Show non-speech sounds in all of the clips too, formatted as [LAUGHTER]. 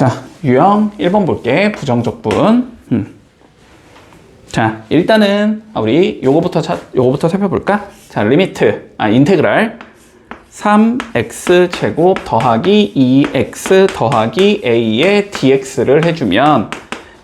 자, 유형 1번 볼게. 부정적분. 음. 자, 일단은 아, 우리 요거부터 차, 요거부터 살펴볼까? 자, 리미트. 아, 인테그랄 3x 제곱 더하기 2x 더하기 a의 dx를 해주면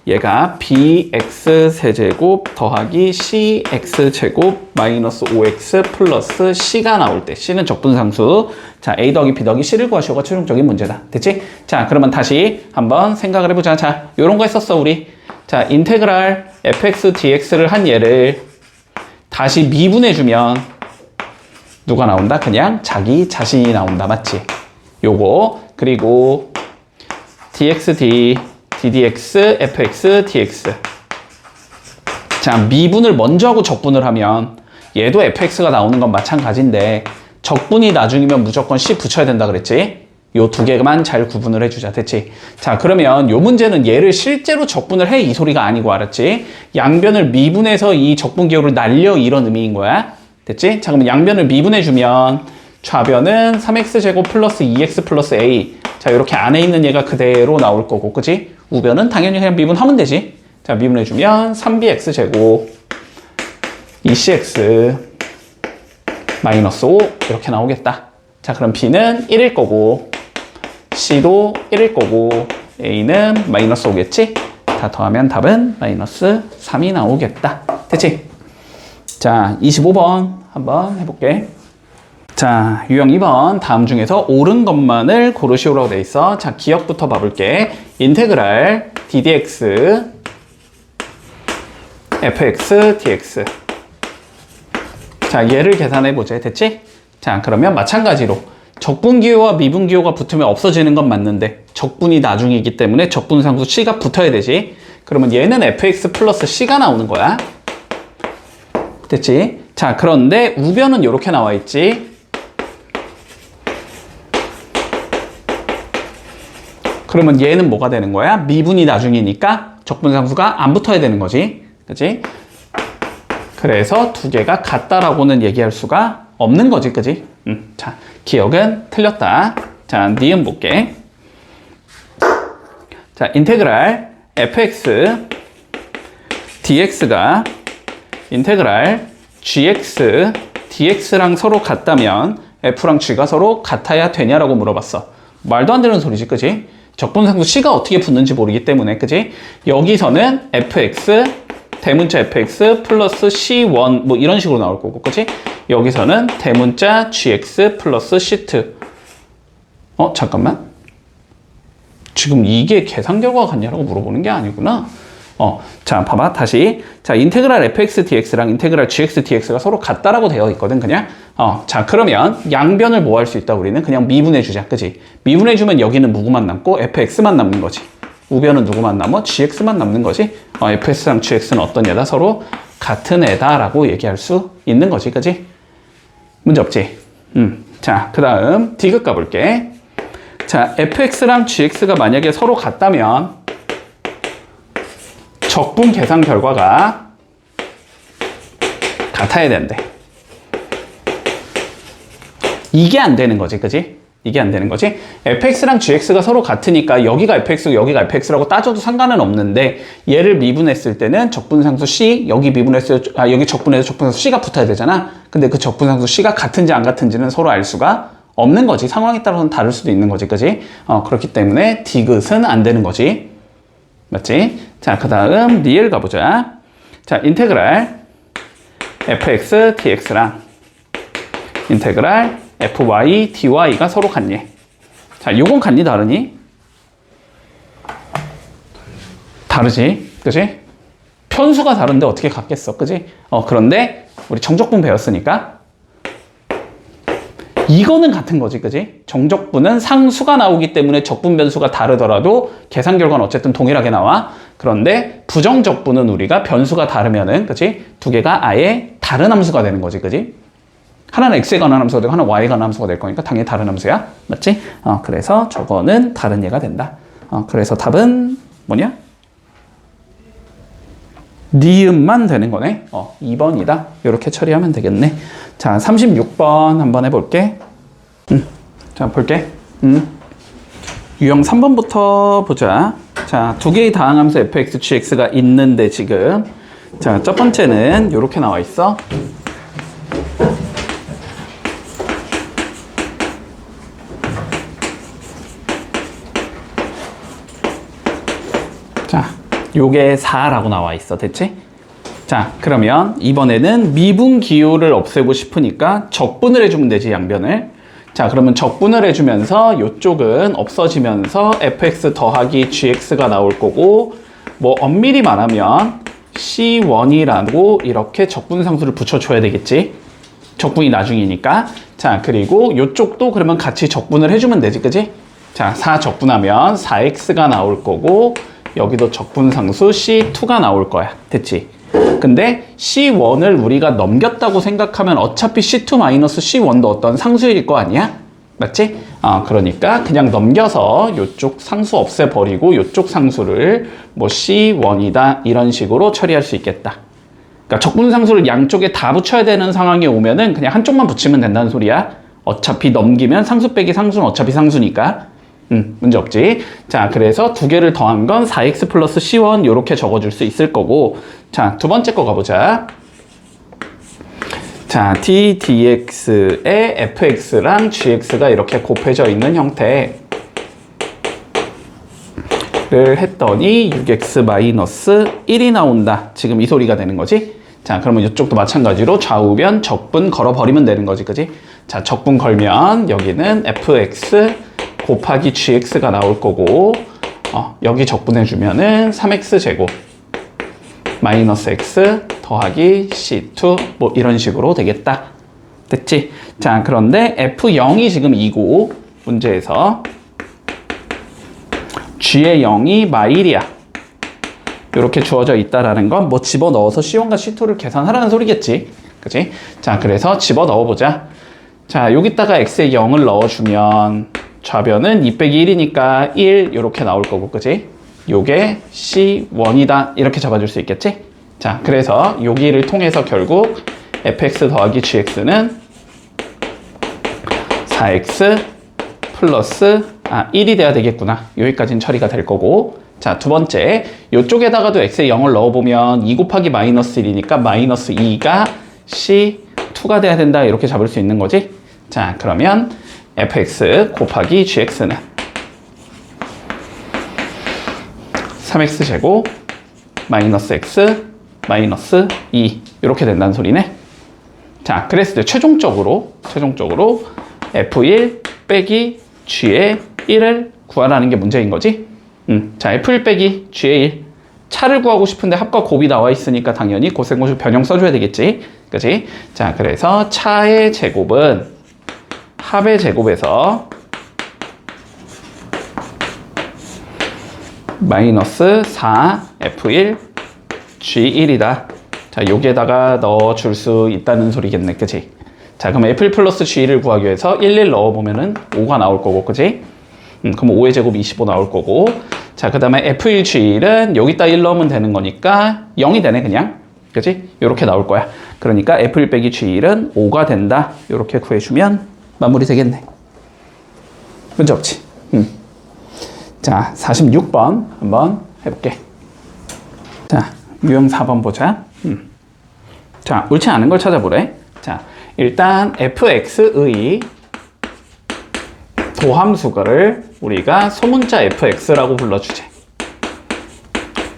얘가 bx 세제곱 더하기 cx 제곱 마이너스 5x 플러스 c가 나올 때 c는 적분상수 자 a 더하기 b 더하기 c를 구하시오가 최종적인 문제다 됐지? 자 그러면 다시 한번 생각을 해보자 자 요런 거 했었어 우리 자 인테그랄 fx dx를 한 얘를 다시 미분해주면 누가 나온다? 그냥 자기 자신이 나온다 맞지? 요거 그리고 dxd ddx, fx, dx. 자, 미분을 먼저 하고 적분을 하면 얘도 fx가 나오는 건 마찬가지인데 적분이 나중이면 무조건 c 붙여야 된다 그랬지? 요 두 개만 잘 구분을 해주자. 됐지? 자, 그러면 요 문제는 얘를 실제로 적분을 해 이 소리가 아니고 알았지? 양변을 미분해서 이 적분 기호를 날려 이런 의미인 거야. 됐지? 자, 그러면 양변을 미분해주면 좌변은 3x제곱 플러스 2x 플러스 a. 자, 이렇게 안에 있는 얘가 그대로 나올 거고, 그지? 우변은 당연히 그냥 미분하면 되지. 자, 미분해주면 3bx 제곱 2cx 마이너스 5 이렇게 나오겠다. 자, 그럼 b는 1일 거고 c도 1일 거고 a는 마이너스 5겠지? 다 더하면 답은 마이너스 3이 나오겠다. 됐지? 자, 25번 한번 해볼게. 자, 유형 2번 다음 중에서 옳은 것만을 고르시오라고 돼 있어. 자, 기억부터 봐볼게. 인테그랄 ddx fx dx 자, 얘를 계산해 보자. 됐지? 자, 그러면 마찬가지로 적분 기호와 미분 기호가 붙으면 없어지는 건 맞는데 적분이 나중이기 때문에 적분 상수 c가 붙어야 되지. 그러면 얘는 fx 플러스 c가 나오는 거야. 됐지? 자, 그런데 우변은 이렇게 나와 있지. 그러면 얘는 뭐가 되는 거야? 미분이 나중이니까 적분상수가 안 붙어야 되는 거지. 그지? 그래서 두 개가 같다라고는 얘기할 수가 없는 거지. 그지? 음, 자, 기억은 틀렸다. 자, 니은 볼게. 자, 인테그랄 fx dx가 인테그랄 gx dx랑 서로 같다면 f랑 g가 서로 같아야 되냐라고 물어봤어. 말도 안 되는 소리지, 그지? 적분상수 c가 어떻게 붙는지 모르기 때문에, 그지? 여기서는 fx 대문자 fx 플러스 c1 뭐 이런 식으로 나올 거고, 그지? 여기서는 대문자 gx 플러스 c2. 어, 잠깐만. 지금 이게 계산 결과가 같냐라고 물어보는 게 아니구나. 어, 자, 봐봐. 다시. 자, 인테그랄 fx dx랑 인테그랄 gx dx가 서로 같다라고 되어 있거든, 그냥. 어, 자, 그러면 양변을 뭐 할 수 있다, 우리는? 그냥 미분해주자, 그지? 미분해주면 여기는 누구만 남고 fx만 남는 거지. 우변은 누구만 남어? gx만 남는 거지. 어, fx랑 gx는 어떤 애다? 서로 같은 애다라고 얘기할 수 있는 거지, 그지? 문제 없지? 음. 자, 그 다음, 디귿 가볼게. 자, fx랑 gx가 만약에 서로 같다면 적분 계산 결과가 같아야 된대. 이게 안 되는 거지, 그지? 이게 안 되는 거지? fx랑 gx가 서로 같으니까 여기가 fx고 여기가 fx라고 따져도 상관은 없는데 얘를 미분했을 때는 적분상수 c, 여기 미분했을 때, 아, 여기 적분해서 적분상수 c가 붙어야 되잖아. 근데 그 적분상수 c가 같은지 안 같은지는 서로 알 수가 없는 거지. 상황에 따라서는 다를 수도 있는 거지, 그지? 어, 그렇기 때문에 디귿은 안 되는 거지. 맞지? 자, 그 다음 리엘 가보자. 자, 인테그랄 fx dx랑 인테그랄 fy dy가 서로 같니? 자, 요건 같니 다르니? 다르지, 그지? 편수가 다른데 어떻게 같겠어, 그지? 어, 그런데 우리 정적분 배웠으니까 이거는 같은 거지, 그지? 정적분은 상수가 나오기 때문에 적분 변수가 다르더라도 계산 결과는 어쨌든 동일하게 나와. 그런데 부정적분은 우리가 변수가 다르면은, 그지? 두 개가 아예 다른 함수가 되는 거지, 그지? 하나는 x에 관한 함수가 되고 하나는 y에 관한 함수가 될 거니까 당연히 다른 함수야. 맞지? 어, 그래서 저거는 다른 얘가 된다. 어, 그래서 답은 뭐냐? 니음만 되는 거네. 어, 2번이다. 이렇게 처리하면 되겠네. 자, 36번 한번 해볼게. 음, 자, 볼게. 음. 유형 3번부터 보자. 자, 두 개의 다항함수 fx, gx가 있는데 지금. 자, 첫 번째는 이렇게 나와 있어. 자, 요게 4라고 나와 있어. 됐지? 자, 그러면 이번에는 미분 기호를 없애고 싶으니까 적분을 해주면 되지, 양변을. 자, 그러면 적분을 해주면서 요쪽은 없어지면서 fx 더하기 gx가 나올 거고, 뭐 엄밀히 말하면 c1이라고 이렇게 적분 상수를 붙여줘야 되겠지. 적분이 나중이니까. 자, 그리고 요쪽도 그러면 같이 적분을 해주면 되지, 그지? 자, 4 적분하면 4x가 나올 거고, 여기도 적분 상수 C2가 나올 거야. 됐지? 근데 C1을 우리가 넘겼다고 생각하면 어차피 C2-C1도 어떤 상수일 거 아니야? 맞지? 아, 그러니까 그냥 넘겨서 요쪽 상수 없애버리고 요쪽 상수를 뭐 C1이다 이런 식으로 처리할 수 있겠다. 그러니까 적분 상수를 양쪽에 다 붙여야 되는 상황이 오면은 그냥 한쪽만 붙이면 된다는 소리야. 어차피 넘기면 상수 빼기 상수는 어차피 상수니까. 음, 문제 없지. 자, 그래서 두 개를 더한 건 4x 플러스 c1 이렇게 적어줄 수 있을 거고. 자, 두 번째 거 가보자. 자, d dx에 fx랑 gx가 이렇게 곱해져 있는 형태를 했더니 6x 마이너스 1이 나온다. 지금 이 소리가 되는 거지? 자, 그러면 이쪽도 마찬가지로 좌우변 적분 걸어버리면 되는 거지, 그지? 자, 적분 걸면 여기는 fx 곱하기 gx가 나올 거고 어, 여기 적분해주면은 3x 제곱 마이너스 x 더하기 c2 뭐 이런 식으로 되겠다. 됐지? 자 그런데 f0이 지금 2고 문제에서 g의 0이 마1이야. 이렇게 주어져 있다라는 건 뭐 집어넣어서 c1과 c2를 계산하라는 소리겠지. 그지? 자 그래서 집어넣어보자. 자 여기다가 x에 0을 넣어주면 좌변은 2 빼기 1이니까 1 이렇게 나올 거고 그지? 요게 C1이다. 이렇게 잡아줄 수 있겠지? 자 그래서 여기를 통해서 결국 fx 더하기 gx는 4x 플러스 아 1이 돼야 되겠구나. 여기까지는 처리가 될 거고. 자 두 번째 이쪽에다가도 x에 0을 넣어보면 2 곱하기 마이너스 1이니까 마이너스 2가 c2가 돼야 된다. 이렇게 잡을 수 있는 거지? 자 그러면 fx 곱하기 gx는 3x 제곱 마이너스 x 마이너스 2 이렇게 된다는 소리네. 자, 그랬을 때 최종적으로 최종적으로 f1 빼기 g의 1을 구하라는 게 문제인 거지. 음, 자, f1 빼기 g의 1 차를 구하고 싶은데 합과 곱이 나와 있으니까 당연히 고생고식 변형 써줘야 되겠지. 그지? 자, 그래서 차의 제곱은 합의 제곱에서 마이너스 4 F1 G1이다. 자, 여기에다가 넣어줄 수 있다는 소리겠네. 그치? 자, 그럼 F1 플러스 G1을 구하기 위해서 1, 1 넣어보면은 5가 나올 거고, 그치? 음, 그럼 5의 제곱 25 나올 거고. 자, 그 다음에 F1 G1은 여기다 1 넣으면 되는 거니까 0이 되네, 그냥. 그치? 이렇게 나올 거야. 그러니까 F1 빼기 G1은 5가 된다. 이렇게 구해주면 마무리 되겠네. 문제 없지? 음. 자, 46번 한번 해볼게. 자, 유형 4번 보자. 음. 자, 옳지 않은 걸 찾아보래. 자, 일단 fx의 도함수를 우리가 소문자 fx라고 불러주제.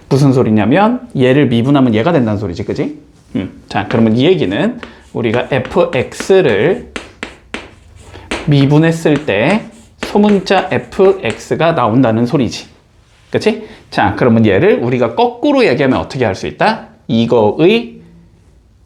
무슨 소리냐면 얘를 미분하면 얘가 된다는 소리지, 그지? 음. 자, 그러면 이 얘기는 우리가 fx를 미분했을 때 소문자 fx가 나온다는 소리지. 그치? 자, 그러면 얘를 우리가 거꾸로 얘기하면 어떻게 할 수 있다? 이거의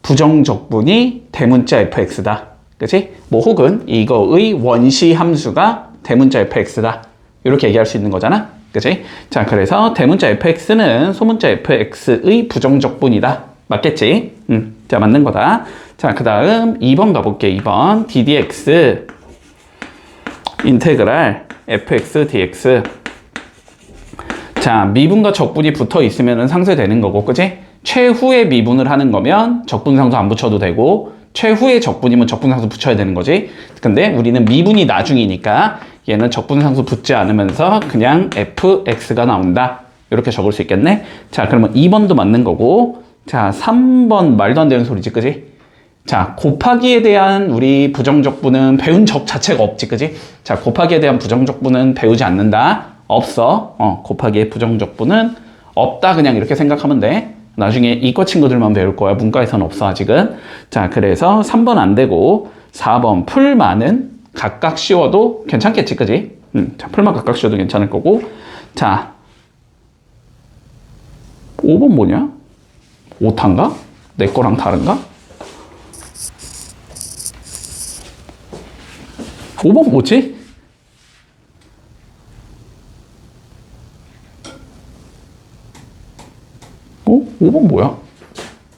부정적분이 대문자 fx다. 그치? 뭐 혹은 이거의 원시 함수가 대문자 fx다. 이렇게 얘기할 수 있는 거잖아. 그치? 자, 그래서 대문자 fx는 소문자 fx의 부정적분이다. 맞겠지? 음, 자, 맞는 거다. 자, 그 다음 2번 가볼게. 2번 ddx 인테그랄 fx dx 자 미분과 적분이 붙어 있으면 상쇄되는 거고 그지 최후의 미분을 하는 거면 적분 상수 안 붙여도 되고 최후의 적분이면 적분상수 붙여야 되는 거지. 근데 우리는 미분이 나중이니까 얘는 적분상수 붙지 않으면서 그냥 fx가 나온다. 이렇게 적을 수 있겠네. 자, 그러면 2번도 맞는 거고. 자, 3번 말도 안 되는 소리지, 그지? 자, 곱하기에 대한 우리 부정적분은 배운 적 자체가 없지, 그지? 자, 곱하기에 대한 부정적분은 배우지 않는다. 없어. 어, 곱하기의 부정적분은 없다. 그냥 이렇게 생각하면 돼. 나중에 이과 친구들만 배울 거야. 문과에서는 없어, 아직은. 자, 그래서 3번 안 되고 4번 풀만은 각각 씌워도 괜찮겠지, 그지? 음, 자, 풀만 각각 씌워도 괜찮을 거고. 자, 5번 뭐냐? 오타인가? 내 거랑 다른가? 5번 뭐지? 어? 5번 뭐야?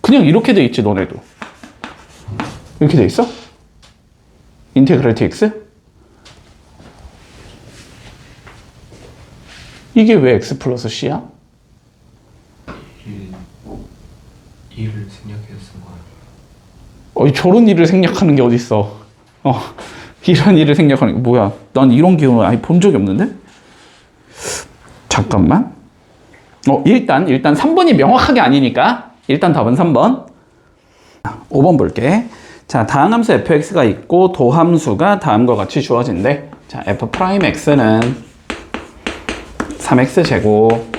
그냥 이렇게 돼 있지 너네도 이렇게 돼 있어? 인테그랄 dx? 이게 왜 x 플러스 c야? 일, 일을 생략해서 쓴 거야. 어이 저런 일을 생략하는 게 어딨어 어 이런 일을 생략하는 게 뭐야? 난 이런 기운을 아예 본 적이 없는데? 잠깐만. 어 일단 일단 3번이 명확하게 아니니까. 일단 답은 3번. 5번 볼게. 자 다항 함수 fx가 있고 도함수가 다음과 같이 주어진대. 자 f 프라임 x는 3x 제곱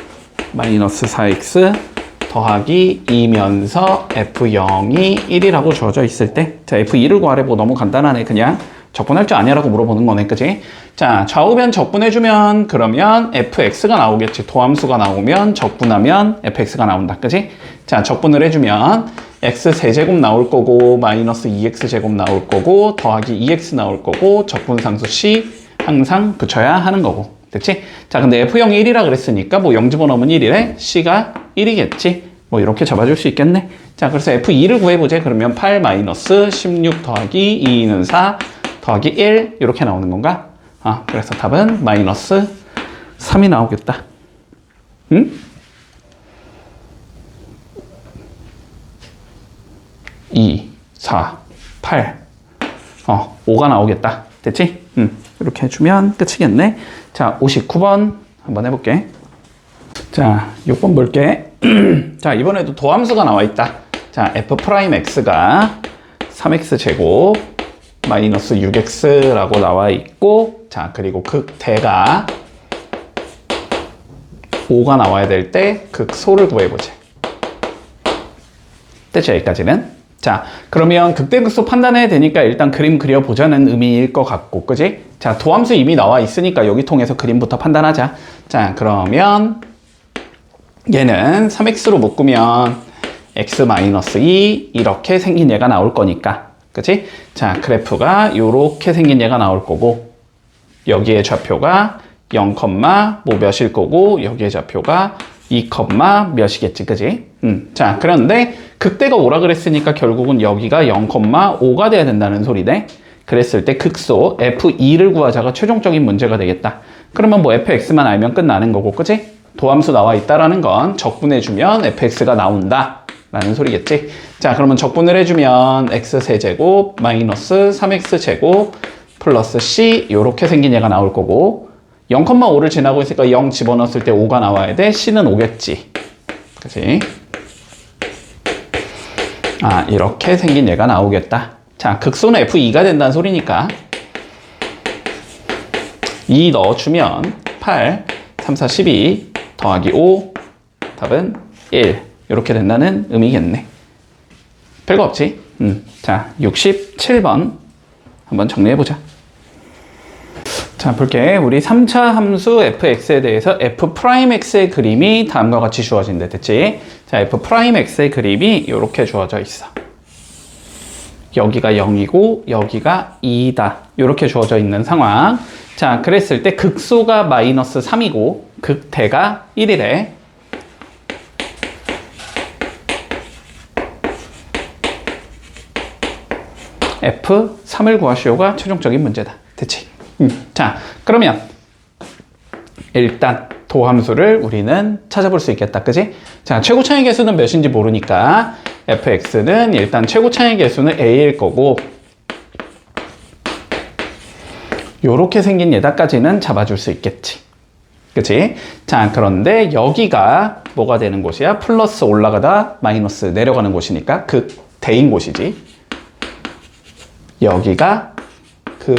마이너스 4x 더하기 2면서 f0이 1이라고 주어져 있을 때, 자, f2를 구하래, 뭐 너무 간단하네. 그냥 적분할 줄 아냐라고 물어보는 거네. 그지? 자, 좌우변 적분해주면, 그러면 fx가 나오겠지. 도함수가 나오면, 적분하면 fx가 나온다. 그지? 자, 적분을 해주면, x 세제곱 나올 거고, 마이너스 2x 제곱 나올 거고, 더하기 2x 나올 거고, 적분상수 c 항상 붙여야 하는 거고. 됐지? 자, 근데 F0이 1이라 그랬으니까 뭐 0 집어넣으면 1이래. C가 1이겠지. 뭐 이렇게 잡아줄 수 있겠네. 자, 그래서 F2를 구해보자. 그러면 8 마이너스 16 더하기 2는 4 더하기 1 이렇게 나오는 건가? 아, 그래서 답은 마이너스 3이 나오겠다. 응? 2, 4, 8. 어, 5가 나오겠다. 됐지? 음, 이렇게 해주면 끝이겠네. 자, 59번 한번 해볼게. 자, 6번 볼게. [CLEARS THROAT] 자, 이번에도 도함수가 나와 있다. 자, f 프라임 x가 3x 제곱 마이너스 6x라고 나와 있고, 자, 그리고 극대가 5가 나와야 될 때 극소를 구해보자. 됐죠, 여기까지는? 자, 그러면 극대극소 판단해야 되니까 일단 그림 그려보자는 의미일 것 같고, 그지? 자, 도함수 이미 나와 있으니까 여기 통해서 그림부터 판단하자. 자, 그러면 얘는 3x로 묶으면 x-2 이렇게 생긴 얘가 나올 거니까. 그치? 자, 그래프가 이렇게 생긴 얘가 나올 거고, 여기에 좌표가 0, 뭐 몇일 거고, 여기에 좌표가 2, 몇이겠지, 그지? 음, 자, 그런데 극대가 오라 그랬으니까 결국은 여기가 0,5가 돼야 된다는 소리네. 그랬을 때 극소 f2를 구하자가 최종적인 문제가 되겠다. 그러면 뭐 fx만 알면 끝나는 거고, 그지? 도함수 나와 있다라는 건 적분해주면 fx가 나온다. 라는 소리겠지. 자, 그러면 적분을 해주면 x 세제곱 마이너스 3x제곱 플러스 c 요렇게 생긴 얘가 나올 거고 0,5를 지나고 있으니까 0 집어넣었을 때 5가 나와야 돼. c는 5겠지. 그치? 아, 이렇게 생긴 얘가 나오겠다. 자, 극소는 F2가 된다는 소리니까 2 넣어주면 8, 3, 4, 12 더하기 5 답은 1 이렇게 된다는 의미겠네. 별거 없지? 음, 자, 67번 한번 정리해보자. 자, 볼게. 우리 3차 함수 fx에 대해서 f'x의 그림이 다음과 같이 주어진대. 됐지? 자, f'x의 그림이 이렇게 주어져 있어. 여기가 0이고 여기가 2다. 이렇게 주어져 있는 상황. 자, 그랬을 때 극소가 마이너스 3이고 극대가 1이래. F3을 구하시오가 최종적인 문제다. 됐지? 음. 자, 그러면 일단 도함수를 우리는 찾아볼 수 있겠다. 그지? 자, 최고 차이 개수는 몇인지 모르니까 fx는 일단 최고 차이 계수는 a일 거고 요렇게 생긴 얘다까지는 잡아줄 수 있겠지. 그치? 자, 그런데 여기가 뭐가 되는 곳이야? 플러스 올라가다 마이너스 내려가는 곳이니까 그 대인 곳이지. 여기가 그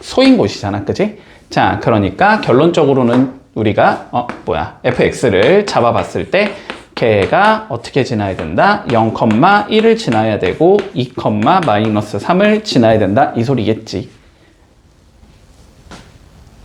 소인 곳이잖아. 그치? 자, 그러니까 결론적으로는 우리가, 어, 뭐야, fx를 잡아봤을 때 걔가 어떻게 지나야 된다? 0,1을 지나야 되고 2, 마이너스 3을 지나야 된다. 이 소리겠지.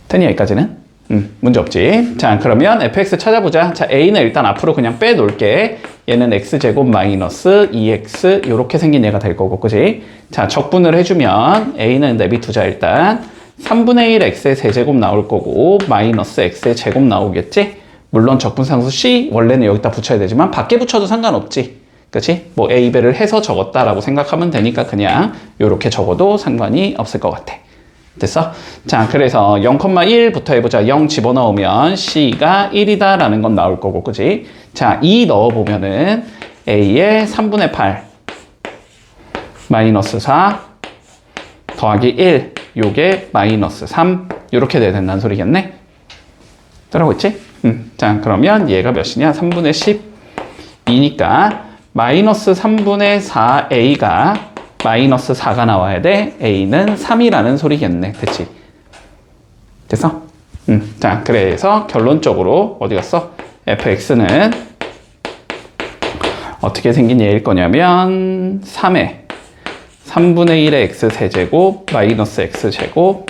되니 여기까지는? 음, 문제 없지. 자, 그러면 fx 찾아보자. 자, a는 일단 앞으로 그냥 빼놓을게. 얘는 x제곱 마이너스 2x 이렇게 생긴 얘가 될 거고, 그지? 자, 적분을 해주면 a는 내비두자 일단 3분의 1 x의 세제곱 나올 거고 마이너스 x의 제곱 나오겠지? 물론 적분상수 c 원래는 여기다 붙여야 되지만 밖에 붙여도 상관없지. 그치? 뭐 a배를 해서 적었다라고 생각하면 되니까 그냥 이렇게 적어도 상관이 없을 것 같아. 됐어? 자, 그래서 0,1부터 해보자. 0 집어넣으면 C가 1이다 라는 건 나올 거고, 그지? 자, 2 넣어보면은 A의 3분의 8 마이너스 4 더하기 1 요게 마이너스 3 이렇게 돼야 된다는 소리겠네? 따라오고 있지? 음, 자, 그러면 얘가 몇이냐? 3분의 12니까 마이너스 3분의 4A가 마이너스 4가 나와야 돼. A는 3이라는 소리겠네. 됐지? 됐어? 음, 자, 그래서 결론적으로 어디 갔어? fx는 어떻게 생긴 얘일 거냐면 3에 3분의 1의 x 세제곱 마이너스 x 제곱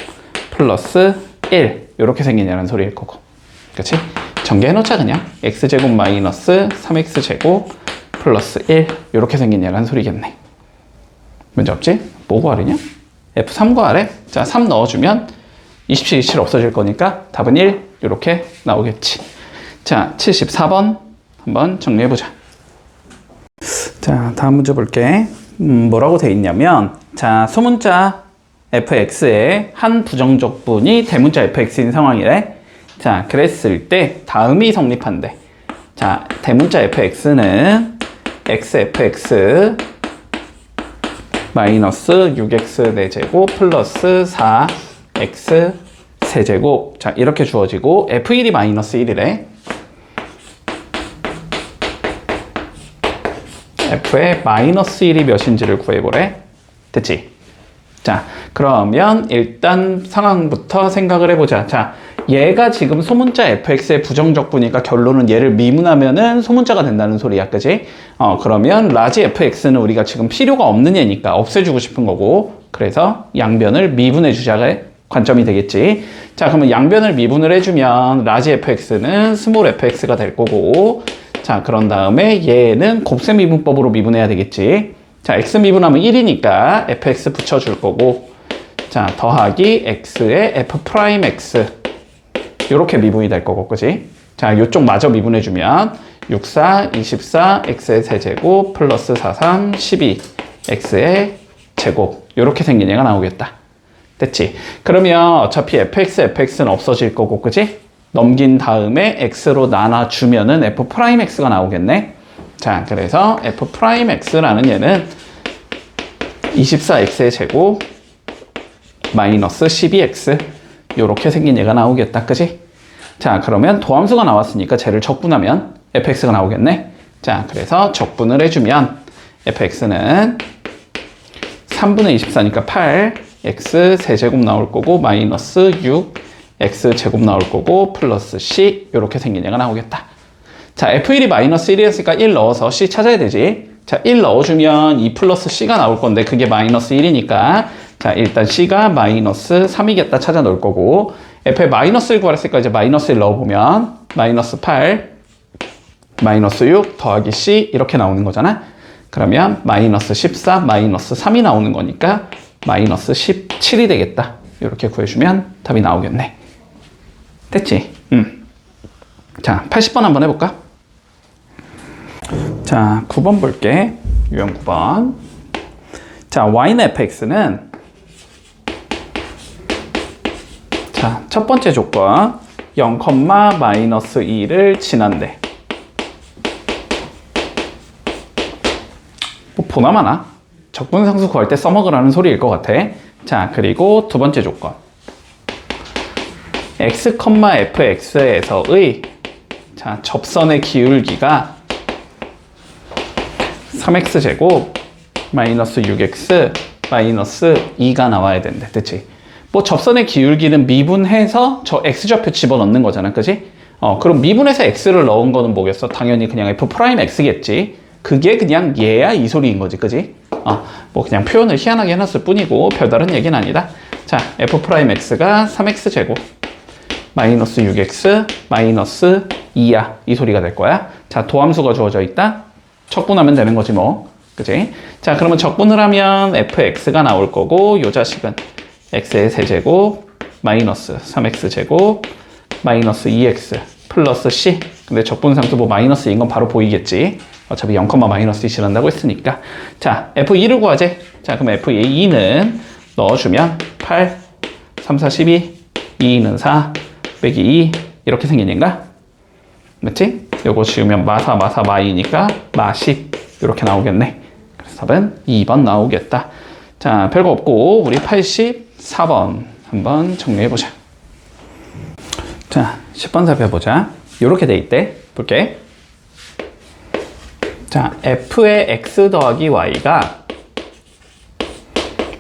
플러스 1 이렇게 생긴 얘라는 소리일 거고 그치? 전개해놓자 그냥 x 제곱 마이너스 3x 제곱 플러스 1 이렇게 생긴 얘라는 소리겠네 문제 없지? 뭐 구하려냐? F3 구하래. 자, 3 넣어주면 27, 27 없어질 거니까 답은 1 이렇게 나오겠지. 자, 74번 한번 정리해보자. 자, 다음 문제 볼게. 음, 뭐라고 돼 있냐면 자, 소문자 fx의 한 부정적분이 대문자 fx인 상황이래. 자, 그랬을 때 다음이 성립한대. 자, 대문자 fx는 xfx 마이너스 6x 4제곱 플러스 4x 세제곱. 자 이렇게 주어지고 f1이 마이너스 1이래. F의 마이너스 1이 몇인지를 구해보래. 됐지? 자 그러면 일단 상황부터 생각을 해보자. 자 얘가 지금 소문자 fx의 부정적분이니까 결론은 얘를 미분하면은 소문자가 된다는 소리야 그지? 어 그러면 라지 fx는 우리가 지금 필요가 없는 얘니까 없애주고 싶은 거고. 그래서 양변을 미분해 주자가 관점이 되겠지. 자 그러면 양변을 미분을 해주면 라지 fx는 스몰 fx가 될 거고. 자 그런 다음에 얘는 곱셈 미분법으로 미분해야 되겠지. 자 x 미분하면 1이니까 fx 붙여줄 거고. 자 더하기 x의 f 프라임 x 이렇게 미분이 될 거고, 그지? 자, 요쪽 마저 미분해주면 64, 24, x의 세제곱 플러스 43, 12, x의 제곱 이렇게 생긴 얘가 나오겠다. 됐지? 그러면 어차피 fx, fx는 없어질 거고, 그지? 넘긴 다음에 x로 나눠주면은 f 프라임 x가 나오겠네. 자, 그래서 f 프라임 x라는 얘는 24x의 제곱 마이너스 12x 이렇게 생긴 얘가 나오겠다. 그지? 자, 그러면 도함수가 나왔으니까 쟤를 적분하면 fx가 나오겠네. 자, 그래서 적분을 해주면 fx는 3분의 24니까 8, x 세제곱 나올 거고 마이너스 6, x 제곱 나올 거고 플러스 c 이렇게 생긴 얘가 나오겠다. 자, f1이 마이너스 1이었으니까 1 넣어서 c 찾아야 되지. 자, 1 넣어주면 2 플러스 c가 나올 건데 그게 마이너스 1이니까 자, 일단 C가 마이너스 3이겠다 찾아 놓을 거고 F에 마이너스를 구하랬으니까 이제 마이너스 1 넣어보면 마이너스 8 마이너스 6 더하기 C 이렇게 나오는 거잖아 그러면 마이너스 14 마이너스 3이 나오는 거니까 마이너스 17이 되겠다 이렇게 구해주면 답이 나오겠네 됐지? 음. 자 80번 한번 해볼까? 자 9번 볼게 유형 9번 자 y는 fx는 자, 첫 번째 조건 0, 마이너스 2를 지난대. 보나마나 적분상수 구할 때 써먹으라는 소리일 것 같아. 자, 그리고 두 번째 조건. x, fx에서의 자, 접선의 기울기가 3x 제곱 마이너스 6x 마이너스 2가 나와야 된대. 그치? 뭐 접선의 기울기는 미분해서 저 x좌표 집어넣는 거잖아. 그지? 어, 그럼 미분해서 x를 넣은 거는 뭐겠어? 당연히 그냥 f 프라임 x겠지. 그게 그냥 얘야 이 소리인 거지. 그지? 어, 뭐 그냥 표현을 희한하게 해놨을 뿐이고 별다른 얘기는 아니다. 자, f 프라임 x가 3x 제곱 마이너스 6x 마이너스 2야 이 소리가 될 거야 자 도함수가 주어져 있다 척분하면 되는 거지 뭐 그지 자 그러면 적분을 하면 fx가 나올 거고 요 자식은 x의 세제곱 마이너스 3x 제곱 마이너스 2x 플러스 c 근데 적분상수 뭐 마이너스 인 건 바로 보이겠지 어차피 0, 마이너스 2 실한다고 했으니까 자 f2를 구하재 자 그럼 f2는 넣어주면 8 3, 4, 12 2는 4 빼기 2 이렇게 생긴 얘인가? 맞지? 요거 지우면 마사 마사 마이니까 마십 이렇게 나오겠네. 그래서 답은 2번 나오겠다. 자, 별거 없고 우리 84번 한번 정리해 보자. 자, 10번 살펴보자. 이렇게 돼 있대. 볼게. 자, f의 x 더하기 y가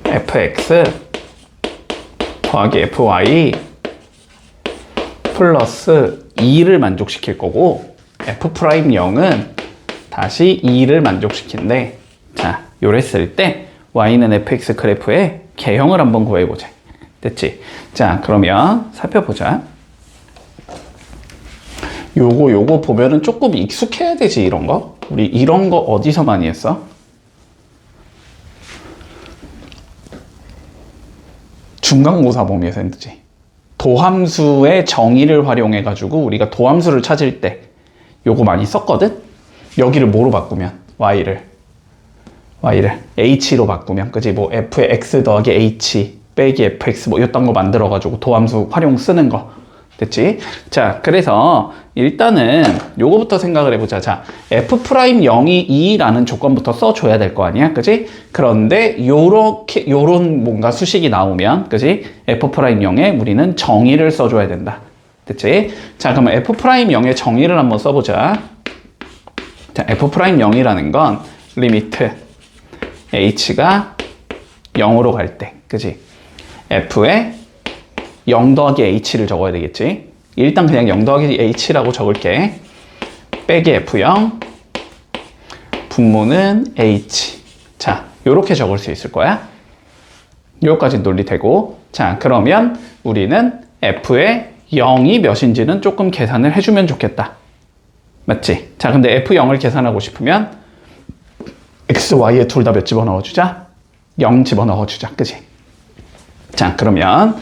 fx 더하기 fy 플러스 2를 만족시킬 거고 f 프라임 0은 다시 2를 만족시킨대. 자, 요랬을 때 y는 fx 그래프의 개형을 한번 구해보자. 됐지? 자, 그러면 살펴보자. 요거 요거 보면은 조금 익숙해야 되지 이런 거. 우리 이런 거 어디서 많이 했어? 중간고사 범위에서 했지. 도함수의 정의를 활용해 가지고 우리가 도함수를 찾을 때 요거 많이 썼거든. 여기를 뭐로 바꾸면 y를 y를 h로 바꾸면 그지 뭐 f의 x 더하기 h 빼기 fx 뭐 이딴 거 만들어 가지고 도함수 활용 쓰는 거 됐지? 자, 그래서 일단은 요거부터 생각을 해보자. 자, f 프라임 0이 2라는 조건부터 써줘야 될 거 아니야, 그지? 그런데 요렇게 요런 뭔가 수식이 나오면, 그지? f 프라임 0에 우리는 정의를 써줘야 된다. 됐지? 자, 그러면 f 프라임 0의 정의를 한번 써보자. 자, f 프라임 0이라는 건 리미트 h가 0으로 갈 때, 그지? f의 0 더하기 h를 적어야 되겠지. 일단 그냥 0 더하기 h라고 적을게. 빼기 f0 분모는 h. 자, 요렇게 적을 수 있을 거야. 요까지 논리되고. 자, 그러면 우리는 f의 0이 몇인지는 조금 계산을 해주면 좋겠다. 맞지? 자, 근데 f0을 계산하고 싶으면 x, y에 둘 다 몇 집어넣어 주자? 0 집어넣어 주자. 그지? 자, 그러면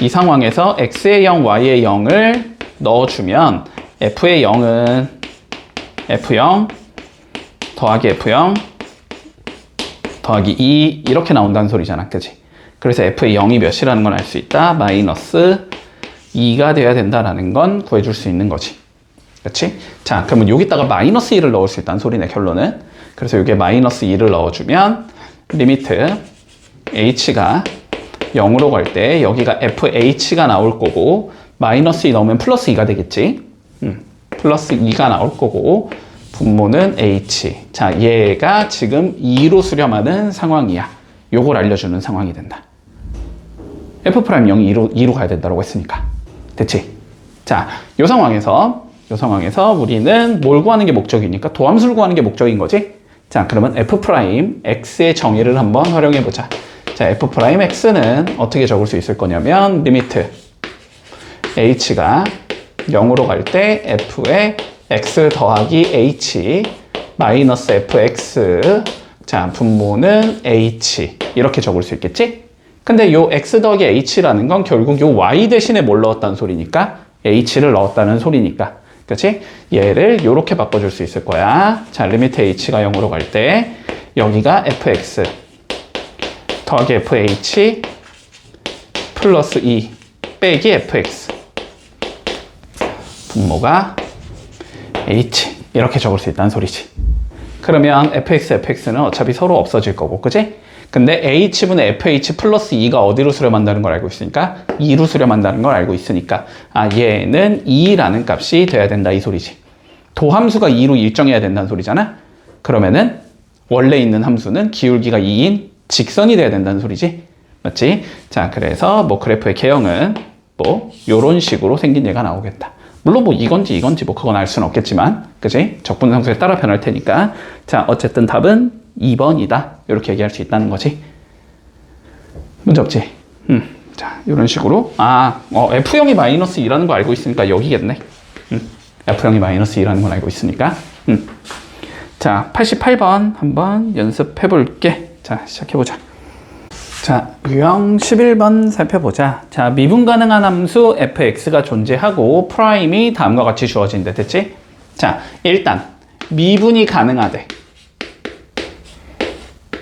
이 상황에서 x의 0, y의 0을 넣어주면 f의 0은 f0 더하기 f0 더하기 2 이렇게 나온다는 소리잖아. 그지? 그래서 f의 0이 몇이라는 건 알 수 있다. 마이너스 2가 돼야 된다라는 건 구해줄 수 있는 거지. 그렇지? 자, 그러면 여기다가 마이너스 2를 넣을 수 있다는 소리네, 결론은. 그래서 여기에 마이너스 2를 넣어주면 리미트 h가 0으로 갈 때 여기가 fh가 나올 거고 마이너스 2 넣으면 플러스 2가 되겠지. 음, 플러스 2가 나올 거고 분모는 h. 자, 얘가 지금 2로 수렴하는 상황이야. 요걸 알려주는 상황이 된다. f 프라임 0이 2로, 2로 가야 된다고 했으니까. 됐지? 자, 요 상황에서 요 상황에서 우리는 뭘 구하는 게 목적이니까 도함수를 구하는 게 목적인 거지? 자, 그러면 f 프라임 x의 정의를 한번 활용해 보자. 자, f 프라임 x는 어떻게 적을 수 있을 거냐면 리미트 h가 0으로 갈 때 f의 x 더하기 h 마이너스 fx 자, 분모는 h 이렇게 적을 수 있겠지? 근데 요 x 더하기 h라는 건 결국 요 y 대신에 뭘 넣었다는 소리니까 h를 넣었다는 소리니까 그렇지? 얘를 이렇게 바꿔줄 수 있을 거야. 자, 리미트 h가 0으로 갈 때 여기가 fx 더하기 fh 플러스 2 빼기 fx 분모가 h 이렇게 적을 수 있다는 소리지. 그러면 fx, fx는 어차피 서로 없어질 거고, 그지? 근데 h분의 fh 플러스 2가 어디로 수렴한다는 걸 알고 있으니까 2로 수렴한다는 걸 알고 있으니까 아 얘는 2라는 값이 돼야 된다 이 소리지. 도함수가 2로 일정해야 된다는 소리잖아. 그러면은 원래 있는 함수는 기울기가 2인 직선이 돼야 된다는 소리지. 맞지? 자, 그래서 뭐 그래프의 개형은 뭐 요런 식으로 생긴 얘가 나오겠다. 물론 뭐 이건지 이건지 뭐 그건 알 수는 없겠지만, 그지? 적분상수에 따라 변할 테니까. 자, 어쨌든 답은 2번이다. 이렇게 얘기할 수 있다는 거지. 문제 없지? 음. 자, 이런 식으로. 아, 어, F형이 마이너스 2라는 거 알고 있으니까 여기겠네. 음. F형이 마이너스 2라는 걸 알고 있으니까. 음. 자, 88번 한번 연습해 볼게. 자, 시작해 보자. 자, 유형 11번 살펴보자. 자, 미분 가능한 함수 fx가 존재하고 프라임이 다음과 같이 주어진대. 됐지? 자, 일단 미분이 가능하대.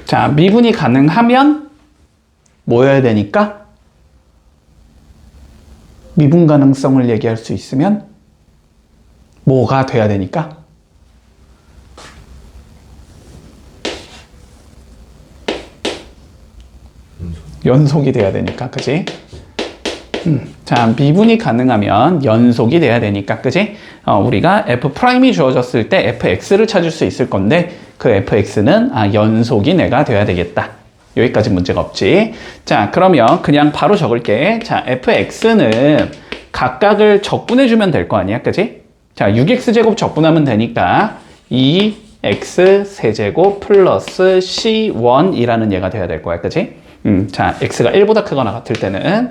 자, 미분이 가능하면 뭐여야 되니까? 미분 가능성을 얘기할 수 있으면 뭐가 돼야 되니까? 연속이 돼야 되니까, 그지? 음, 자, 미분이 가능하면 연속이 돼야 되니까, 그지? 어, 우리가 f 프라임이 주어졌을 때 fx를 찾을 수 있을 건데, 그 fx는 아, 연속이 내가 돼야 되겠다. 여기까지 문제가 없지. 자, 그러면 그냥 바로 적을게. 자, fx는 각각을 적분해주면 될 거 아니야, 그지? 자, 6x제곱 적분하면 되니까 2x 세제곱 플러스 c1이라는 얘가 돼야 될 거야, 그지? 음, 자, x가 1보다 크거나 같을 때는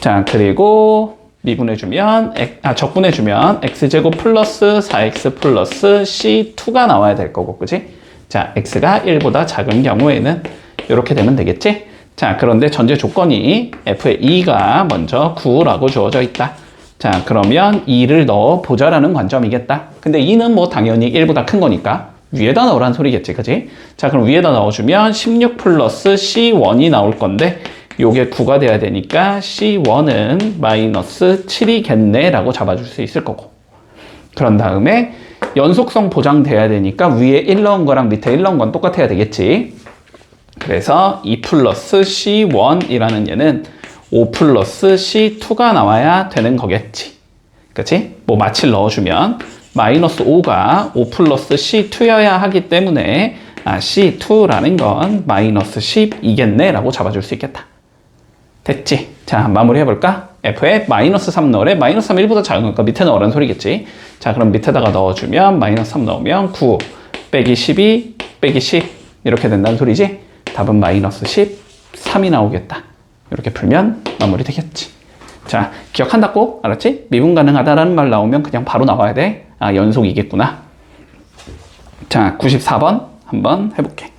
자, 그리고 미분해주면, 엑- 아, 적분해주면 x제곱 플러스 4x 플러스 c2가 나와야 될 거고, 그지? 자, x가 1보다 작은 경우에는 이렇게 되면 되겠지? 자, 그런데 전제 조건이 f의 2가 먼저 9라고 주어져 있다. 자, 그러면 2를 넣어 보자라는 관점이겠다. 근데 2는 뭐 당연히 1보다 큰 거니까 위에다 넣으란 소리겠지, 그지? 자, 그럼 위에다 넣어주면 16 플러스 C1이 나올 건데 요게 9가 돼야 되니까 C1은 마이너스 7이겠네 라고 잡아줄 수 있을 거고 그런 다음에 연속성 보장돼야 되니까 위에 1 넣은 거랑 밑에 1 넣은 건 똑같아야 되겠지 그래서 2 플러스 C1이라는 얘는 5 플러스 C2가 나와야 되는 거겠지 그치? 뭐 마칠 넣어주면 마이너스 5가 5 플러스 C2여야 하기 때문에 아, C2라는 건 마이너스 10이겠네 라고 잡아줄 수 있겠다. 됐지? 자, 마무리 해볼까? F에 마이너스 3 넣으래. 마이너스 3 1보다 작은 거니까 밑에 넣으라는 소리겠지. 자, 그럼 밑에다가 넣어주면 마이너스 3 넣으면 9 빼기 12 빼기 10 이렇게 된다는 소리지? 답은 마이너스 13이 나오겠다. 이렇게 풀면 마무리 되겠지. 자, 기억한다고? 알았지? 미분 가능하다라는 말 나오면 그냥 바로 나와야 돼. 아, 연속이겠구나. 자, 94번 한번 해볼게.